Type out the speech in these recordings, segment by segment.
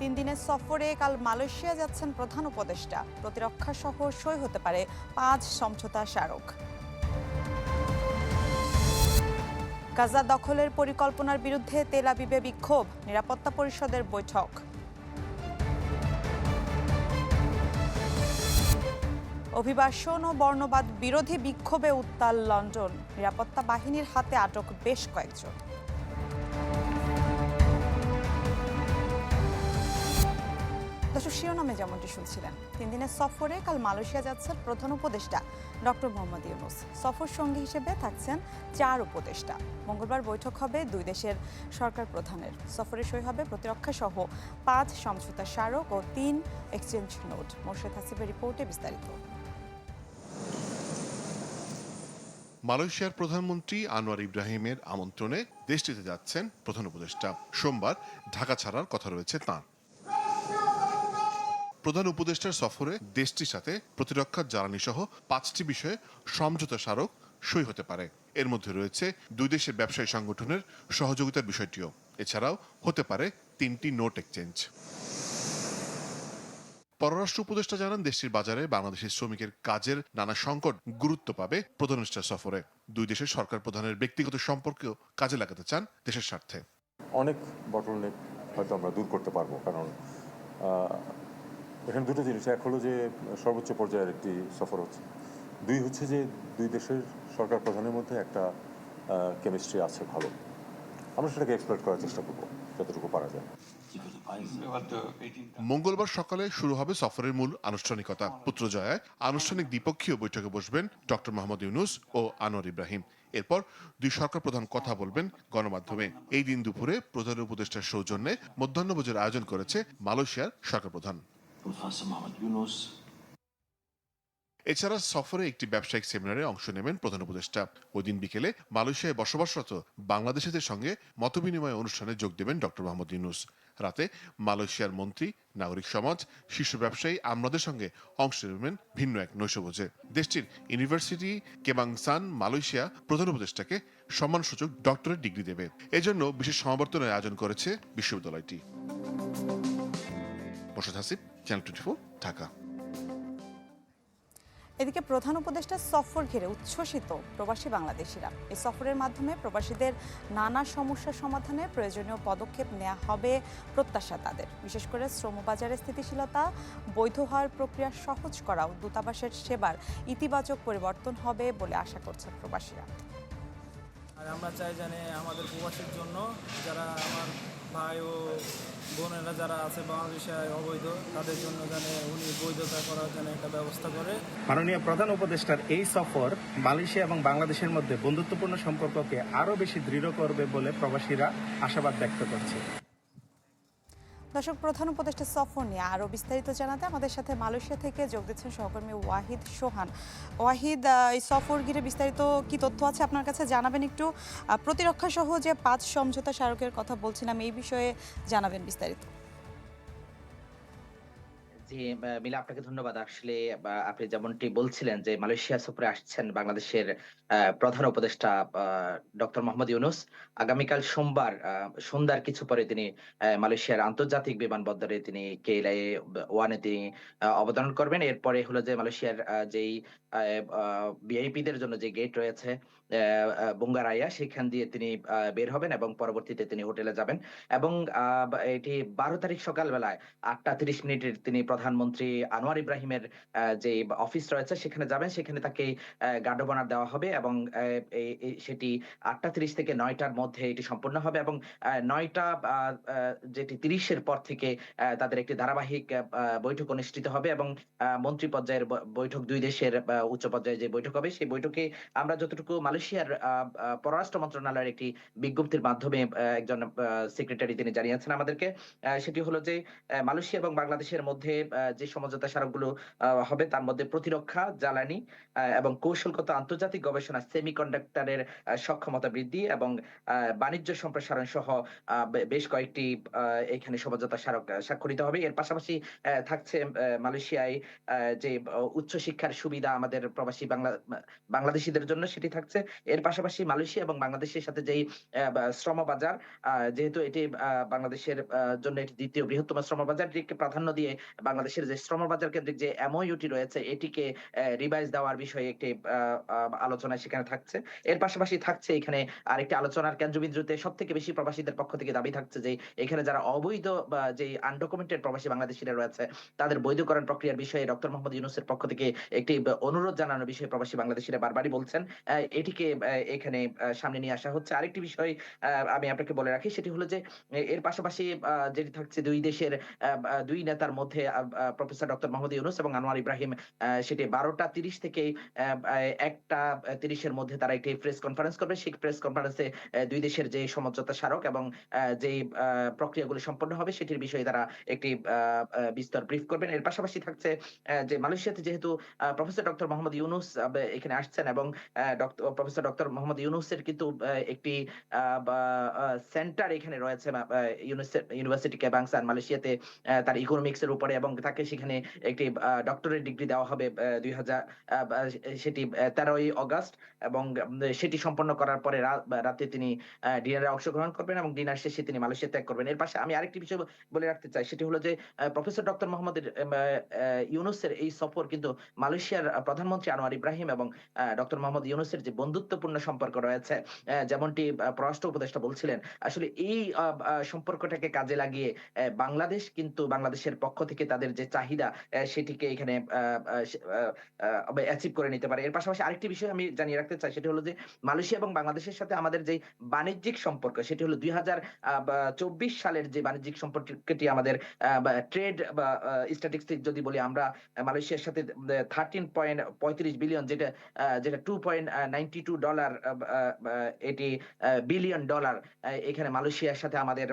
তিন দিনের সফরে কাল মালয়েশিয়া যাচ্ছেন প্রধান উপদেষ্টা। প্রতিরক্ষা সহ সই হতে পারে পাঁচ সমঝোতা স্মারক। গাজা দখলের পরিকল্পনার বিরুদ্ধে তেল আবিবে বিক্ষোভ, নিরাপত্তা পরিষদের বৈঠক। অভিবাসন ও বর্ণবাদ বিরোধী বিক্ষোভে উত্তাল লন্ডন। নিরাপত্তা বাহিনীর হাতে আটক বেশ কয়েকজন। দর্শক শিরোনামে যেমনটি শুনছিলেন, তিন দিনের সফরে কাল মালয়েশিয়া যাচ্ছেন প্রধান উপদেষ্টা ডক্টর মোহাম্মদ ইউনুস। সফর সঙ্গী হিসেবে থাকছেন চার উপদেষ্টা। মঙ্গলবার বৈঠক হবে দুই দেশের সরকার প্রধানের। সফরে সই হবে প্রতিরক্ষা সহ পাঁচ সমঝোতা স্মারক ও তিন এক্সচেঞ্জ নোট মোর্শেদ হাসিবের রিপোর্টে বিস্তারিত। মালয়েশিয়ার প্রধানমন্ত্রী আনোয়ার ইব্রাহিমের আমন্ত্রণে দেশটিতে যাচ্ছেন প্রধান উপদেষ্টা। সোমবার ঢাকা ছাড়ার কথা রয়েছে তাঁর। প্রধান উপদেষ্টার সফরে দেশটির সাথে প্রতিরক্ষা জ্বালানি সহ পাঁচটি বিষয়ে সমঝোতা স্মারক সই হতে পারে। এর মধ্যে রয়েছে দুই দেশের ব্যবসায়ী সংগঠনের সহযোগিতার বিষয়টিও। এছাড়াও হতে পারে তিনটি নোট এক্সচেঞ্জ। পররাষ্ট্র উপদেষ্টা জানান, দেশটির বাজারে বাংলাদেশের শ্রমিকের কাজের নানা সংকট গুরুত্ব পাবে প্রধান উপদেষ্টার সফরে। দুই দেশের সরকার প্রধানের ব্যক্তিগত সম্পর্কেও কাজে লাগাতে চান দেশের স্বার্থে। অনেক বটলনেক হয়তো আমরা দূর করতে পারব, কারণ এখানে দুটো জিনিস, এক হলো যে, সর্বোচ্চ পর্যায়ের একটি সফর হচ্ছে। দুই হচ্ছে যে, দুই দেশের সরকার প্রধানের মধ্যে একটা কেমিস্ট্রি আছে ভালো। আমরা সেটাকে এক্সপ্লোর করার চেষ্টা করব, যতটুকু পারা যায়। মঙ্গলবার সকালে শুরু হবে সফরের মূল আনুষ্ঠানিকতা। পুত্রজয়ায় আনুষ্ঠানিক দ্বিপক্ষীয় বৈঠকে বসবেন ডক্টর মোহাম্মদ ইউনুস ও আনোয়ার ইব্রাহিম। এরপর দুই সরকার প্রধান কথা বলবেন গণমাধ্যমে। এই দিন দুপুরে প্রধান উপদেষ্টার সৌজন্যে মধ্যাহ্নভোজের আয়োজন করেছে মালয়েশিয়ার সরকার প্রধান। এছাড়া সফরে একটি ব্যবসায়িক সেমিনারে অংশ নেবেন প্রধান উপদেষ্টা। ওই দিন বিকেলে মালয়েশিয়ায় বসবাসরত বাংলাদেশিদের সঙ্গে মতবিনিময় অনুষ্ঠানে যোগ দেবেন ডক্টর মোহাম্মদ ইউনুস। রাতে মালয়েশিয়ার মন্ত্রী, নাগরিক সমাজ, শীর্ষ ব্যবসায়ী আমলাদের সঙ্গে অংশ নেবেন ভিন্ন এক নৈশভোজে। দেশটির ইউনিভার্সিটি কেবাংসান মালয়েশিয়া প্রধান উপদেষ্টাকে সম্মানসূচক ডক্টরেট ডিগ্রি দেবে। এজন্য বিশেষ সমাবর্তনের আয়োজন করেছে বিশ্ববিদ্যালয়টি। চ্যানেল টোয়েন্টি ঢাকা এদিকে প্রধান উপদেষ্টা সফর ঘিরে উচ্ছ্বসিত প্রবাসী বাংলাদেশিরা। এই সফরের মাধ্যমে প্রবাসীদের নানা সমস্যা সমাধানে প্রয়োজনীয় পদক্ষেপ নেওয়া হবে প্রত্যাশা তাদের। বিশেষ করে শ্রমবাজারের স্থিতিশীলতা বৈধ হওয়ার প্রক্রিয়া সহজ করাও দূতাবাসের সেবার ইতিবাচক পরিবর্তন হবে বলে আশা করছে প্রবাসীরা। আর আমরা চাই জানি আমাদের প্রবাসীর জন্য যারা আমার ভাই ও বোনেরা যারা আছে বাংলাদেশে অবৈধ, তাদের জন্য জানে উনি বৈধতা করার জন্য একটা ব্যবস্থা করে। মাননীয় প্রধান উপদেষ্টার এই সফর মালয়েশিয়া এবং বাংলাদেশের মধ্যে বন্ধুত্বপূর্ণ সম্পর্ককে আরও বেশি দৃঢ় করবে বলে প্রবাসীরা আশাবাদ ব্যক্ত করছে। দর্শক, প্রধান উপদেষ্টা সফর নিয়ে আরও বিস্তারিত জানাতে আমাদের সাথে মালয়েশিয়া থেকে যোগ দিচ্ছেন সহকর্মী ওয়াহিদ সোহান। ওয়াহিদ এই সফর ঘিরে বিস্তারিত কি তথ্য আছে আপনার কাছে? জানাবেন একটু। প্রতিরক্ষা সহ যে পাঁচ সমঝোতা স্মারকের কথা বলছিলাম, এই বিষয়ে জানাবেন বিস্তারিত। জি মিলা আপনাকে ধন্যবাদ। আসলে আপনি যেমনটি বলছিলেন যে মালয়েশিয়া সফরে আসছেন বাংলাদেশের প্রধান উপদেষ্টা ডক্টর মোহাম্মদ ইউনুস। আগামীকাল সোমবার সন্ধ্যার কিছু পরে তিনি মালয়েশিয়ার আন্তর্জাতিক বিমানবন্দরে তিনি কেএলআই ওয়ানে তিনি অবতরণ করবেন। এরপরে হলো যে মালয়েশিয়ার যেই ভিআইপিদের জন্য যে গেট রয়েছে বুঙ্গারাইয়া, সেখান দিয়ে তিনি বের হবেন এবং পরবর্তীতে তিনি হোটেলে যাবেন। এবং এটি বারো তারিখ সকালবেলায় আটটা তিরিশ মিনিটের তিনি প্রধানমন্ত্রী আনোয়ার ইব্রাহিমের যে অফিস রয়েছে, সেখানে যাবেন। সেখানে তাকে গার্ডোবানার দেওয়া হবে এবং সেটি আটটা তিরিশ থেকে নয়টার মধ্যে এটি সম্পূর্ণ হবে এবং নয়টা যেটি তিরিশের পর থেকে তাদের একটি ধারাবাহিক বৈঠক অনুষ্ঠিত হবে এবং মন্ত্রী পর্যায়ের বৈঠক দুই দেশের উচ্চ পর্যায়ে যে বৈঠক হবে, সেই বৈঠকে আমরা যতটুকু মালয়েশিয়ার পররাষ্ট্র মন্ত্রণালয়ের একটি বিজ্ঞপ্তির মাধ্যমে একজন সেক্রেটারি তিনি জানিয়েছেন আমাদেরকে। সেটি হলো যে মালয়েশিয়া এবং বাংলাদেশের মধ্যে যে সমঝোতা স্মারকগুলো হবে তার মধ্যে প্রতিরক্ষা, জ্বালানি এবং কৌশলগত আন্তর্জাতিক গবেষণা সেমিকন্ডাক্টরের সক্ষমতা বৃদ্ধি এবং বাণিজ্য সম্প্রসারণ সহ বেশ কয়েকটি এখানে সমঝোতা স্মারক স্বাক্ষরিত হবে। এর পাশাপাশি থাকছে মালয়েশিয়ায় যে, উচ্চশিক্ষার সুবিধা আমাদের প্রবাসী বাংলা, বাংলাদেশিদের জন্য সেটি থাকছে। এর পাশাপাশি মালয়েশিয়া এবং বাংলাদেশের সাথে যেই শ্রম বাজার যেহেতু এটি বাংলাদেশের জন্য এটি দ্বিতীয় বৃহত্তম শ্রম বাজারটিকে প্রাধান্য দিয়ে বাংলাদেশের যে শ্রম বাজার কেন্দ্রিক যে এমওইউটি রয়েছে এটিকে রিভাইজ দেওয়ার বিষয়ে একটি আলোচনা সেখানে থাকছে। এর পাশাপাশি থাকছে এখানে আরেকটি আলোচনার কেন্দ্রবিন্দুতে সব থেকে বেশি প্রবাসীদের পক্ষ থেকে দাবি থাকছে যে এখানে যারা অবৈধ যে আনডকুমেন্টেড প্রবাসী বাংলাদেশিরা রয়েছে তাদের বৈধকরণ প্রক্রিয়ার বিষয়ে ডক্টর মোহাম্মদ ইউনুসের পক্ষ থেকে একটি অনুরোধ জানানোর বিষয়ে প্রবাসী বাংলাদেশিরা বারবারই বলছেন। আহ, আহ, এখানে সামনে নিয়ে আসা হচ্ছে। আরেকটি বিষয় আমি আপনাকে বলে রাখি সেটি হলো যে এর পাশাপাশি যেটি থাকছে দুই দেশের দুই নেতার মধ্যে প্রফেসর ডক্টর মোহাম্মদ ইউনুস এবং আনোয়ার ইব্রাহিম সেটি বারোটা তিরিশ থেকে একটা তিরিশের মধ্যে তারা একটি প্রেস কনফারেন্স করবে। সেই প্রেস কনফারেন্সে দুই দেশের যে সমঝোতা স্মারক এবং যে প্রক্রিয়াগুলি সম্পন্ন হবে সেটির বিষয়ে তারা একটি বিস্তর ব্রিফ করবেন। এর পাশাপাশি থাকছে যে মালয়েশিয়াতে যেহেতু প্রফেসর ডক্টর মোহাম্মদ ইউনুস এখানে আসছেন এবং প্রফেসর ডক্টর মোহাম্মদ ইউনুসের কিন্তু একটি সেন্টার এখানে রয়েছে ইউনিভার্সিটি ক্যাবাংসান মালয়েশিয়াতে তার ইকোনমিক্স এর উপরে এবং তাকে সেখানে একটি ডক্টরেট ডিগ্রি দেওয়া হবে দুই হাজার সেটি তেরোই অগস্ট এবং সেটি সম্পন্ন করার পরে রাতে তিনি ডিনারে অংশগ্রহণ করবেন এবং ডিনার শেষে তিনি মালয়েশিয়া ত্যাগ করবেন। এর পাশে আমি আরেকটি বিষয় বলে রাখতে চাই, সেটি হলো যে প্রফেসর ডক্টর মোহাম্মদ ইউনুসের এই সফর কিন্তু মালয়েশিয়ার প্রধানমন্ত্রী আনোয়ার ইব্রাহিম এবং ডক্টর মোহাম্মদ ইউনুসের যে বন্ধুত্বপূর্ণ সম্পর্ক রয়েছে। যেমনটি পররাষ্ট্র উপদেষ্টা বলছিলেন, আসলে এই সম্পর্কটাকে কাজে লাগিয়ে বাংলাদেশ কিন্তু বাংলাদেশের পক্ষ থেকে তাদের যে চাহিদা সেটিকে এখানে অ্যাচিভ করে নিতে পারে। এর পাশাপাশি আরেকটি বিষয় আমি জানিয়ে রাখতে চাই, সেটি হলো যে মালয়েশিয়া এবং বাংলাদেশের সাথে আমাদের যে বাণিজ্যিক সম্পর্ক, সেটি হলো দুই সালের যে বাণিজ্যিক সম্পর্কটি আমাদের ট্রেড বা স্ট্যাটিস্টিক যদি বলি আমরা মালয়েশিয়ার সাথে থার্টিন পয়েন্ট পঁয়ত্রিশ বিলিয়ন যেটা যেটা two point ninety two dollar এটি বিলিয়ন ডলার এখানে মালয়েশিয়ার সাথে আমাদের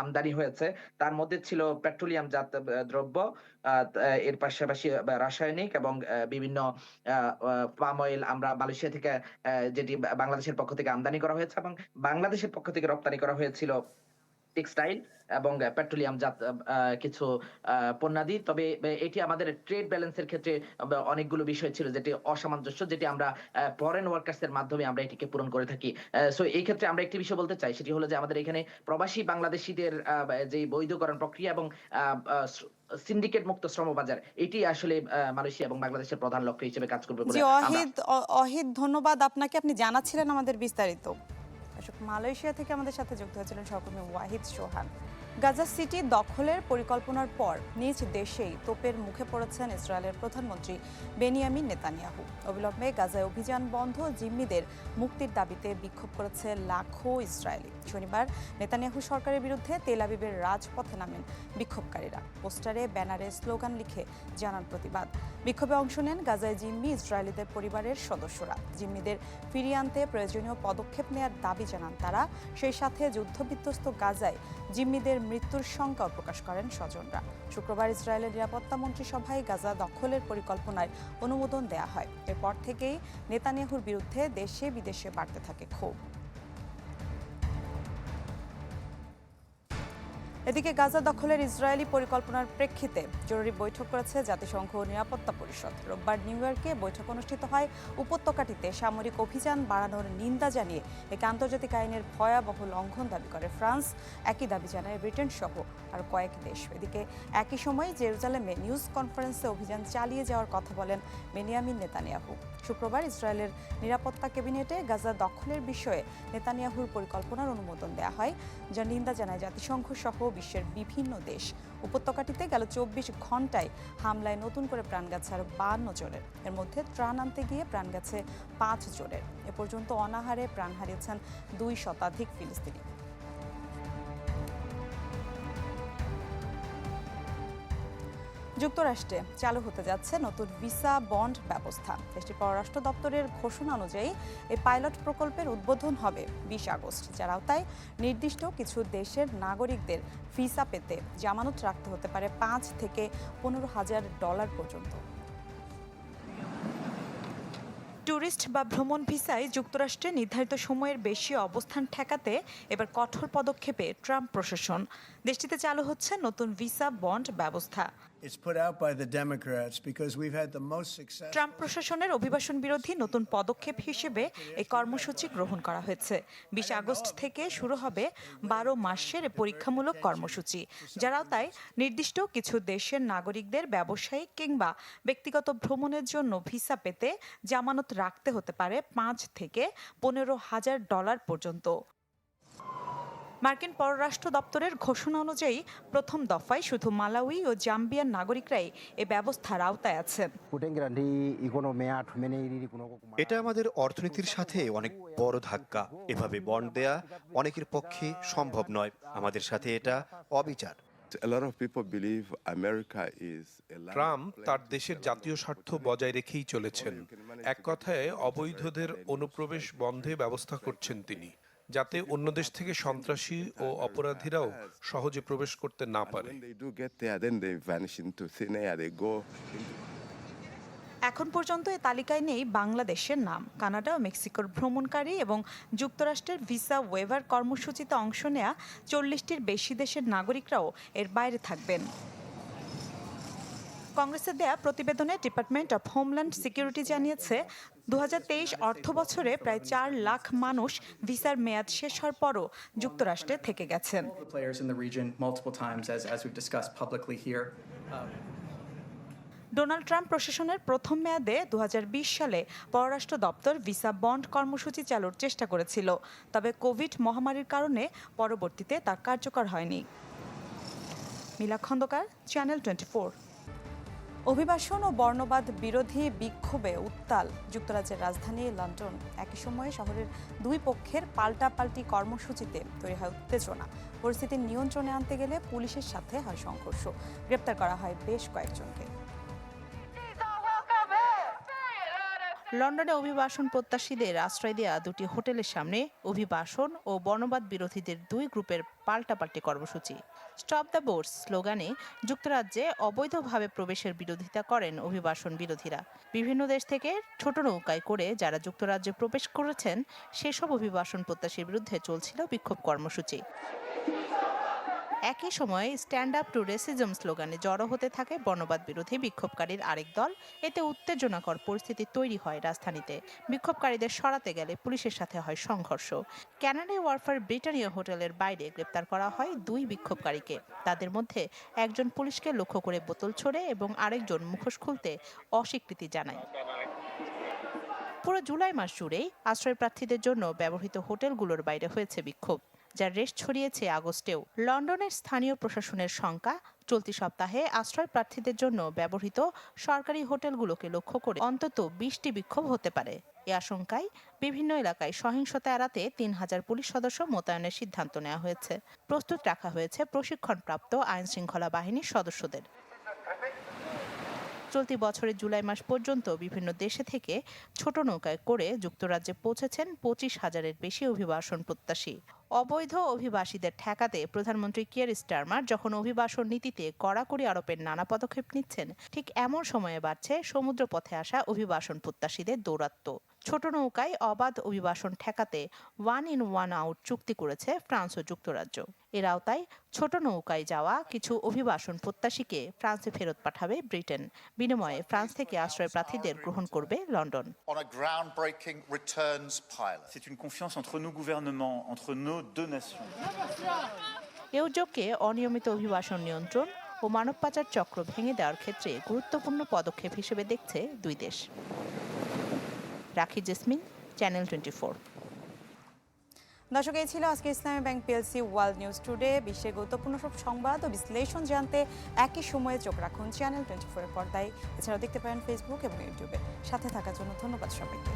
আমদানি হয়েছে। তার মধ্যে ছিল পেট্রোলিয়াম জাত দ্রব্য এর পাশাপাশি রাসায়নিক এবং বিভিন্ন পাম অয়েল আমরা মালয়েশিয়া থেকে যেটি বাংলাদেশের পক্ষ থেকে আমদানি করা হয়েছে এবং বাংলাদেশের পক্ষ থেকে রপ্তানি করা হয়েছিল। টেক্সটাইল এবং পেট্রোলিয়াম জাত কিছু পণ্যাদি। তবে এটি আমাদের ট্রেড ব্যালেন্সের ক্ষেত্রে অনেকগুলো বিষয় ছিল যেটি অসামঞ্জস্য যেটি আমরা ফরেন ওয়ার্কার্স এর মাধ্যমে আমরা এটিকে পূরণ করে থাকি। সো এই ক্ষেত্রে আমরা একটি বিষয় বলতে চাই সেটি হলো যে আমাদের এখানে প্রবাসী বাংলাদেশিদের যে বৈধকরণ প্রক্রিয়া এবং সিন্ডিকেট মুক্ত শ্রমবাজার এটি আসলে মালয়েশিয়া এবং বাংলাদেশের প্রধান লক্ষ্য হিসেবে কাজ করবে বলে অহিদ অহিদ ধন্যবাদ। আপনাকে আপনি জানাচ্ছিলেন আমাদের বিস্তারিত। দর্শক, মালয়েশিয়া থেকে আমাদের সাথে যুক্ত হয়েছিলেন সহকর্মী ওয়াহিদ সোহান। গাজা সিটি দখলের পরিকল্পনার পর নিজ দেশেই তোপের মুখে পড়েছেন ইসরায়েলের প্রধানমন্ত্রী বেনিয়ামিন নেতানিয়াহু। অবিলম্বে গাজায় অভিযান বন্ধ, জিম্মিদের মুক্তির দাবিতে বিক্ষোভ করেছে লাখো ইসরায়েলি। শনিবার নেতানিয়াহু সরকারের বিরুদ্ধে তেল আবিবের রাজপথে নামেন বিক্ষোভকারীরা। পোস্টারে, ব্যানারে স্লোগান লিখে জানান প্রতিবাদ। বিক্ষোভে অংশ নেন গাজায় জিম্মি ইসরায়েলিদের পরিবারের সদস্যরা। জিম্মিদের ফিরিয়ে আনতে প্রয়োজনীয় পদক্ষেপ নেওয়ার দাবি জানান তারা। সেই সাথে যুদ্ধবিধ্বস্ত গাজায় জিম্মিদের মৃত্যুর শঙ্কাও প্রকাশ করেন স্বজনরা। শুক্রবার ইসরায়েলের নিরাপত্তা মন্ত্রী সভায় গাজা দখলের পরিকল্পনায় অনুমোদন দেয়া হয়। এরপর থেকেই নেতানিয়াহুর বিরুদ্ধে দেশে বিদেশে বাড়তে থাকে ক্ষোভ। এদিকে গাজা দখলের ইসরায়েলি পরিকল্পনার প্রেক্ষিতে জরুরি বৈঠক করেছে জাতিসংঘ নিরাপত্তা পরিষদ। রোববার নিউ ইয়র্কে বৈঠক অনুষ্ঠিত হয় উপত্যকাটিতে সামরিক অভিযান বাড়ানোর নিন্দা জানিয়ে একে আন্তর্জাতিক আইনের ভয়াবহ লঙ্ঘন দাবি করে ফ্রান্স। একই দাবি জানায় ব্রিটেন সহ আর কয়েক দেশ। এদিকে একই সময় জেরুজালেমে নিউজ কনফারেন্সে অভিযান চালিয়ে যাওয়ার কথা বলেন বেনিয়ামিন নেতানিয়াহু। শুক্রবার ইসরায়েলের নিরাপত্তা ক্যাবিনেটে গাজা দখলের বিষয়ে নেতানিয়াহুর পরিকল্পনার অনুমোদন দেওয়া হয়, যা নিন্দা জানায় জাতিসংঘ সহ বিশ্বের বিভিন্ন দেশ। উপত্যকাটিতে গেল চব্বিশ ঘন্টায় হামলায় নতুন করে প্রাণ গেছে আরও বান্ন জনের। এর মধ্যে ত্রাণ আনতে গিয়ে প্রাণ গেছে পাঁচ জনের। এ পর্যন্ত অনাহারে প্রাণ হারিয়েছেন দুই শতাধিক ফিলিস্তিনি। যুক্তরাষ্ট্রে চালু হতে যাচ্ছে নতুন ভিসা বন্ড ব্যবস্থা। দেশটির পররাষ্ট্র দপ্তরের ঘোষণা অনুযায়ী এই পাইলট প্রকল্পের উদ্বোধন হবে বিশ আগস্ট, যার আওতায় নির্দিষ্ট কিছু দেশের নাগরিকদের ভিসা পেতে জামানত রাখতে হতে পারে পাঁচ থেকে পনেরো হাজার ডলার পর্যন্ত। ট্যুরিস্ট বা ভ্রমণ ভিসায় যুক্তরাষ্ট্রে নির্ধারিত সময়ের বেশি অবস্থান ঠেকাতে এবার কঠোর পদক্ষেপে ট্রাম্প প্রশাসন। দেশটিতে চালু হচ্ছে নতুন ভিসা বন্ড ব্যবস্থা। ট্রাম্প প্রশাসনের অভিবাসন বিরোধী নতুন পদক্ষেপ হিসেবে এই কর্মসূচি গ্রহণ করা হয়েছে। বিশ আগস্ট থেকে শুরু হবে বারো মাসের পরীক্ষামূলক কর্মসূচি, যার আওতায় নির্দিষ্ট কিছু দেশের নাগরিকদের ব্যবসায়িক কিংবা ব্যক্তিগত ভ্রমণের জন্য ভিসা পেতে জামানত রাখতে হতে পারে পাঁচ থেকে পনেরো হাজার ডলার পর্যন্ত। মার্কিন পররাষ্ট্র দপ্তরের ঘোষণা অনুযায়ী প্রথম দফায় শুধু মালাউই ও জাম্বিয়ার নাগরিকরাই এ ব্যবস্থার আওতায় আছেন এটা আমাদের অর্থনীতির সাথে অনেক বড় ধাক্কা। এভাবে বন্ড দেয়া অনেকের পক্ষে সম্ভব নয়। আমাদের সাথে এটা অবিচার। ট্রাম্প তার দেশের জাতীয় স্বার্থ বজায় রেখেই চলেছেন। এক কথায় অবৈধদের অনুপ্রবেশ বন্ধে ব্যবস্থা করছেন তিনি। যাতে অন্য দেশ থেকে সন্ত্রাসী ও অপরাধীরাও সহজে প্রবেশ করতে না পারে। এখন পর্যন্ত এ তালিকায় নেই বাংলাদেশের নাম। কানাডা ও মেক্সিকোর ভ্রমণকারী এবং যুক্তরাষ্ট্রের ভিসা ওয়েভার কর্মসূচিতে অংশ নেয়া চল্লিশটির বেশি দেশের নাগরিকরাও এর বাইরে থাকবেন। কংগ্রেসের দেয়া প্রতিবেদনে ডিপার্টমেন্ট অফ হোমল্যান্ড সিকিউরিটি জানিয়েছে দু অর্থ বছরে প্রায় চার লাখ মানুষ ভিসার মেয়াদ শেষ হওয়ার পরও যুক্তরাষ্ট্রে থেকে গেছেন। ডোনাল্ড ট্রাম্প প্রশাসনের প্রথম মেয়াদে দু হাজার বিশ সালে পররাষ্ট্র দপ্তর ভিসা বন্ড কর্মসূচি চালুর চেষ্টা করেছিল তবে কোভিড মহামারীর কারণে পরবর্তীতে তা কার্যকর হয়নি। মিলা খন্দকার চ্যানেল টোয়েন্টি অভিবাসন ও বর্ণবাদ বিরোধী বিক্ষোভে উত্তাল। যুক্তরাজ্যের রাজধানী লন্ডন। একই সময়ে শহরের দুই পক্ষের পাল্টাপাল্টি কর্মসূচিতে তৈরি হয় উত্তেজনা। পরিস্থিতি নিয়ন্ত্রণে আনতে গেলে পুলিশের সাথে হয় সংঘর্ষ। গ্রেপ্তার করা হয় বেশ কয়েকজনকে। লন্ডনে অভিবাসন প্রত্যাশীদের আশ্রয় দেওয়া দুটি হোটেলের সামনে অভিবাসন ও বর্ণবাদ বিরোধীদের দুই গ্রুপের পাল্টাপাল্টি কর্মসূচি। স্টপ দ্য বোর্স স্লোগানে যুক্তরাজ্যে অবৈধভাবে প্রবেশের বিরোধিতা করেন অভিবাসন বিরোধীরা। বিভিন্ন দেশ থেকে ছোট নৌকায় করে যারা যুক্তরাজ্যে প্রবেশ করেছেন, সেসব অভিবাসন প্রত্যাশীর বিরুদ্ধে চলছিল বিক্ষোভ কর্মসূচি। একই সময়ে স্ট্যান্ড আপ টু রেসিজম স্লোগানে জড়ো হতে থাকে বর্ণবাদ বিরোধী বিক্ষোভকারীর আরেক দল। এতে উত্তেজনাকর পরিস্থিতি তৈরি হয় রাজধানীতে। বিক্ষোভকারীদের সরাতে গেলে পুলিশের সাথে হয় সংঘর্ষ। ক্যানাডা ওয়ারফার ব্রিটানিয়া হোটেলের বাইরে গ্রেপ্তার করা হয় দুই বিক্ষোভকারীকে। তাদের মধ্যে একজন পুলিশকে লক্ষ্য করে বোতল ছোড়ে এবং আরেকজন মুখোশ খুলতে অস্বীকৃতি জানায়। পুরো জুলাই মাস জুড়েই আশ্রয় প্রার্থীদের জন্য ব্যবহৃত হোটেলগুলোর বাইরে হয়েছে বিক্ষোভ। যার রেশ ছড়িয়েছে আগস্টেও। লন্ডনের স্থানীয় প্রশাসনের শঙ্কা চলতি সপ্তাহে আশ্রয় প্রার্থীদের জন্য ব্যবহৃত সরকারি হোটেলগুলোকে লক্ষ্য করে অন্তত বিশটি বিক্ষোভ হতে পারে। এ আশঙ্কায় বিভিন্ন এলাকায় সহিংসতা এড়াতে তিন হাজার পুলিশ সদস্য মোতায়েনের সিদ্ধান্ত নেওয়া হয়েছে। প্রস্তুত রাখা হয়েছে প্রশিক্ষণপ্রাপ্ত আইন শৃঙ্খলা বাহিনীর সদস্যদের। চলতি বছরের জুলাই মাস পর্যন্ত বিভিন্ন দেশে থেকে ছোট নৌকায় করে যুক্তরাজ্যে পৌঁছেছেন পঁচিশ হাজারের বেশি অভিবাসন প্রত্যাশী। অবৈধ অভিবাসীদের ঠেকাতে প্রধানমন্ত্রী কিয়ার স্টারমার যখন অভিবাসন নীতিতে কড়াকড়ি আরোপের নানা পদক্ষেপ নিচ্ছেন, ঠিক এমন সময়ে বাড়ছে সমুদ্রপথে আসা অভিবাসন প্রত্যাশীদের দৌরাত্ম্য। ছোট নৌকায় অবাধ অভিবাসন ঠেকাতে ওয়ান ইন ওয়ান আউট চুক্তি করেছে ফ্রান্স ও যুক্তরাজ্য এর আওতায় ছোট নৌকায় যাওয়া কিছু অভিবাসন প্রত্যাশীকে ফ্রান্সে ফেরত পাঠাবে ব্রিটেন বিনিময়ে ফ্রান্স থেকে আশ্রয় প্রার্থীদের গ্রহণ করবে London. C'est une confiance entre nos gouvernements, entre nos deux nations. এ উদ্যোগকে অনিয়মিত অভিবাসন নিয়ন্ত্রণ ও মানব পাচার চক্র ভেঙে দেওয়ার ক্ষেত্রে গুরুত্বপূর্ণ পদক্ষেপ হিসেবে দেখছে দুই দেশ রাখি জেসমিন চ্যানেল টোয়েন্টি ফোর দর্শক, এই ছিল আজকে Islami bank PLC world news today বিশ্বের গুরুত্বপূর্ণ সব সংবাদ ও বিশ্লেষণ জানতে একই সময়ে চোখ রাখুন চ্যানেল টোয়েন্টি ফোরের পর্দায়। এছাড়াও দেখতে পারেন ফেসবুক এবং ইউটিউবে সাথে থাকার জন্য ধন্যবাদ সবাইকে।